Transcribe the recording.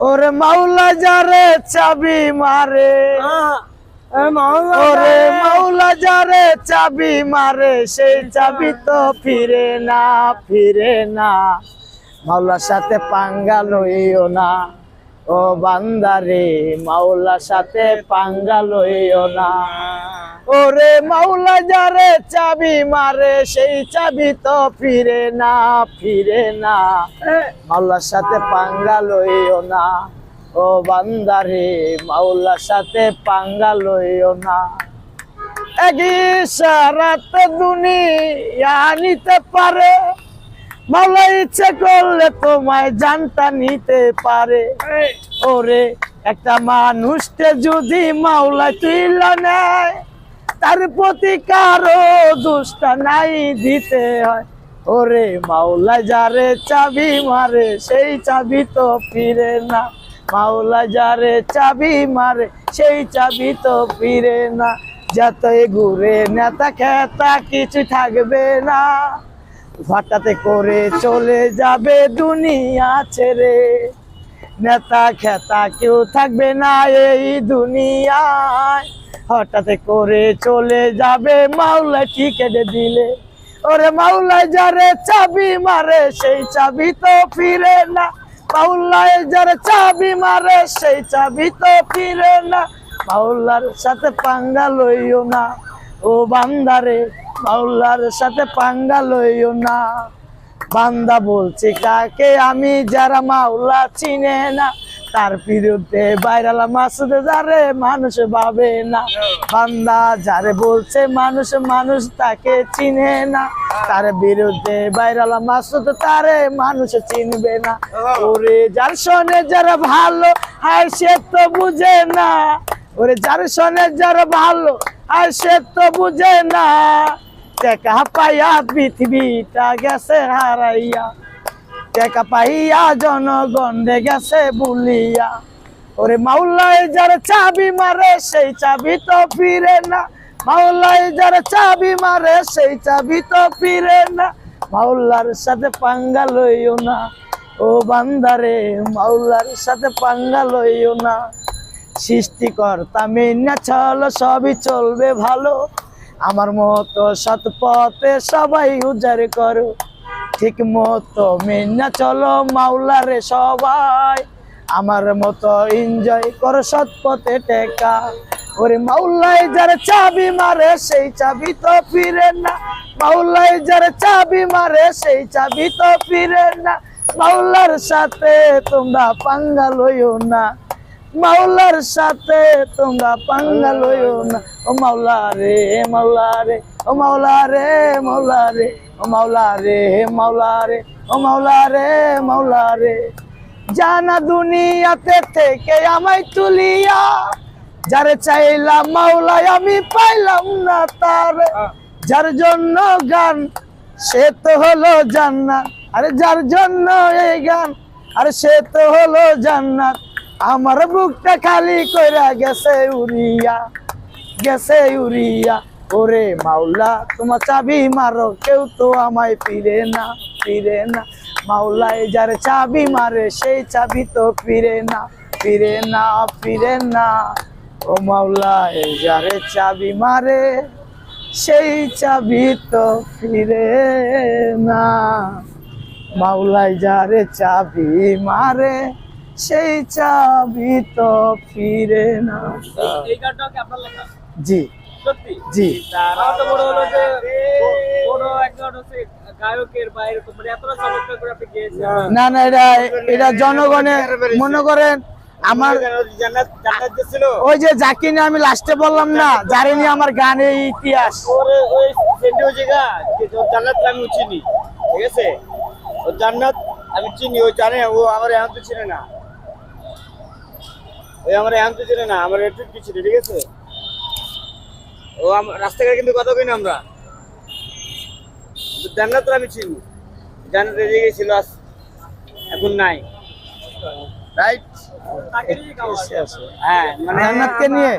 ওরে মাওলা যারে চাবি মারে। ওরে মাওলা যারে চাবি মারে সেই চাবি তো ফিরে না ফিরে না। মাওলার সাথে পাঙ্গা লইও না ও বান্দারে মাওলার সাথে পাঙ্গা লইও না। ওরে মাওলা যারে চাবি মারে সেই চাবি তো ফিরে না ফিরে না। মাওলার সাথে পাঙ্গা লইও না। ও বান্দারে মাওলার সাথে পাঙ্গা লইও না। সারাত দুনিয়া নিতে পারে মাওলা ইচ্ছে করলে তোমায় জানটা নিতে পারে। ওরে একটা মানুষকে যদি মাওলা তুইল নেয় তার প্রতি কারও দুষ্টা নাই দিতে হয়। ওরে মাওলা যারে চাবি মারে, সেই চাবি তো ফিরে না। মাওলা যারে চাবি মারে, সেই চাবি তো ফিরে না। যতই ঘুরে নেতা খেতা কিছু থাকবে না। হঠাৎ করে চলে যাবে দুনিয়া ছেড়ে। নেতা খেতা কেউ থাকবে না এই দুনিয়ায়। হঠাৎ করে চলে যাবে মাওলা টিকেট দিলে। ওরে মাওলা যারে চাবি মারে, সেই চাবি তো ফিরে না। মাওলায় যারে চাবি মারে, সেই চাবি তো ফিরে না। মাওলার সাথে পাঙ্গা লইও না, ও বান্দারে। মাওলার সাথে পাঙ্গা লইও না। বান্দা বলছে, কাকে আমি যারা মাওলা চিনে না? তার বিরুদ্ধে বাইরালা মাসুদ যারে মানুষ ভাবে না। বান্দা যারে বলছে মানুষ মানুষ তাকে চিনে না। তার বিরুদ্ধে বাইরালা মাসুদ তারে মানুষ চিনবে না। ওরে যার শোনে যারা ভালো, আর সে তো বুঝে না। ওরে যার শোনে যারা ভালো, আর সে তো বুঝে না। টেকা পাইয়া পৃথিবীটা গেছে হারাইয়া। টেকা পাইয়া জনগণ গেছে বুলিয়া। ওরে মাওলায় যার চাবি মারে, সেই চাবি তো ফিরে না। মাওলায় যার চাবি মারে, সেই চাবি তো ফিরে না। মাওলার সাথে পাঙ্গা লইও না। ও বান্দারে, মাওলার সাথে পাঙ্গা লইও না। সৃষ্টিকর্তা মেনা চলো সবই চলবে ভালো। আমার মতো সৎ পথে সবাই উজাড় করো। ঠিক মতো মেনা চলো মাওলারে সবাই। আমার মতো এনজয় কর সৎ পথে টেকা। ওরে মাওলাই, যারা চাবি মারে সেই চাবি তো ফিরে না। মাওলাই, যারা চাবি মারে সেই চাবি তো ফিরে না। মাওলার সাথে তোমরা পাঙ্গা লইও না। মাওলার সাথে তোমরা পাঙ্গা লইও না। ও মাওলা রে মাওলা রে ও মাওলা রে মাওলা রে ও মাওলা রে মাওলা রে ও মাওলা রে মাওলা রে। জানা দুনিয়াতে থেকে আমায় তুলিয়া যারে চাইলাম মাওলায় আমি পাইলাম না তার। যার জন্য গান সে তো হলো জান্নাত। আরে যার জন্য এই গান আরে সে তো হলো জান্নাত। আমার বুকটা খালি কইরা গেছে উড়িয়া গেছে উড়িয়া। ওরে মাওলা, তোমার চাবি মারো, কেউ তো আমায় ফিরে না ফিরে না। মাওলায় যার চাবি মারে, সেই চাবি তো ফিরে না ফিরে না ফিরে না। ও মাওলায় যারে চাবি মারে, সেই চাবি তো ফিরে না। মাওলায় যারে চাবি মারে সেই চাবি তো ফিরে না। এই গানটাও কি আপনার লেখা? জি। সত্যি? জি। তো মনে হলো যে কোনো একজন হচ্ছে গায়কের বা এরকম মানে এতটা চমৎকার করে আপনি গিয়েছেন। না না এটা এটা জনগণের মনে করেন আমার ওই যে যাকে নিয়ে আমি লাস্টে বললাম না যারে নিয়ে আমার গানের ইতিহাস। ওই জায়গা জান্নাত আমি চিনি ঠিক আছে? ও জান্নাত আমি চিনি ও জানে ও আমার এখন তো চিনে না। ওই আমার এখন তো চিনে না আমার একটু ছিল ঠিক আছে? ও রাস্তাঘাটে কিন্তু কথা কই না আমরা। জান্নাত আমি চিনি। জান্নাত জায়গায় ছিল আজ এখন নাই। রাইট হ্যাঁ মানে জান্নাতকে নিয়ে?